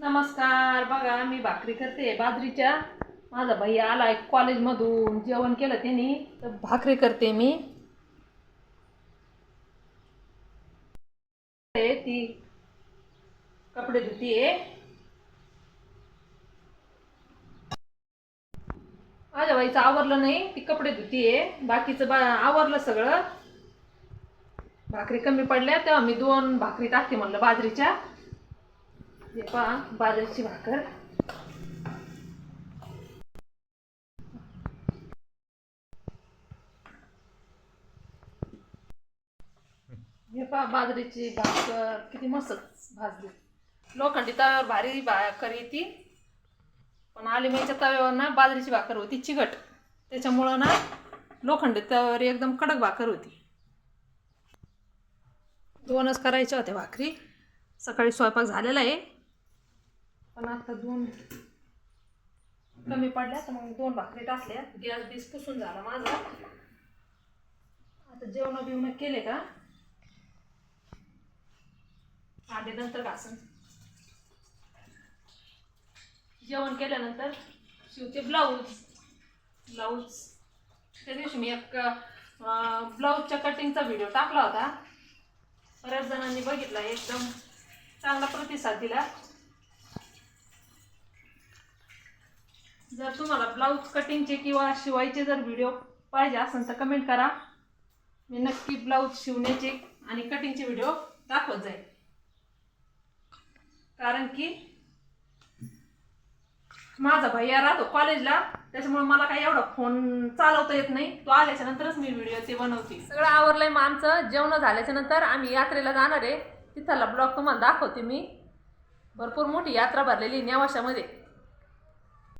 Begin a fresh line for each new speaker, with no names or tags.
नमस्कार बघा मी भाकरी करते बाजरीच्या. माझा भैया एक कॉलेजमधून जेवण केलं त्यांनी तर भाकरी करते मी. ती कपडे धुतीये. माझ्या बाईचं आवरलं नाही ती कपडे धुतीये. बाकीचं बा आवरलं सगळं. भाकरी कमी पडल्या तेव्हा मी दोन भाकरी टाकते म्हणलं बाजरीच्या. हे पहा बाजरीची भाकर. हे पहा बाजरीची भाकर. किती मस्त भाजली. लोखंडी तव्यावर भारी भाकर येते. पण आलिमाईच्या तव्यावर ना बाजरीची भाकर होती चिकट. त्याच्यामुळं ना लोखंडी तव्यावर एकदम कडक भाकर होती. दोनच करायच्या होत्या भाकरी. सकाळी स्वयंपाक झालेला आहे. पण आता दोन कमी पडल्या तर मग दोन भाकरी टाकल्या. गॅस बीस पुसून झाला माझा. आता जेवण बिवणं केले का? आधी नंतर घासन. जेवण केल्यानंतर शिवते ब्लाऊज. ब्लाऊज. त्या दिवशी मी एक ब्लाऊजच्या कटिंगचा व्हिडिओ टाकला होता. बऱ्याच जणांनी बघितला एकदम चांगला प्रतिसाद दिला. जर तुम्हाला ब्लाऊज कटिंगचे किंवा शिवायचे जर व्हिडिओ पाहिजे असेल तर कमेंट करा. मी नक्की ब्लाऊज शिवण्याचे आणि कटिंगचे व्हिडिओ दाखवत जाईल. कारण की माझा भैया राहतो कॉलेजला त्याच्यामुळे मला काही एवढा फोन चालवता येत नाही. तो आल्याच्या नंतरच मी व्हिडिओ ते बनवते. सगळं आवरलंय मग आमचं. जेवण झाल्याच्यानंतर आम्ही यात्रेला जाणार आहे. तिथला ब्लॉग तुम्हाला दाखवते मी. भरपूर मोठी यात्रा भरलेली नेवाशामध्ये.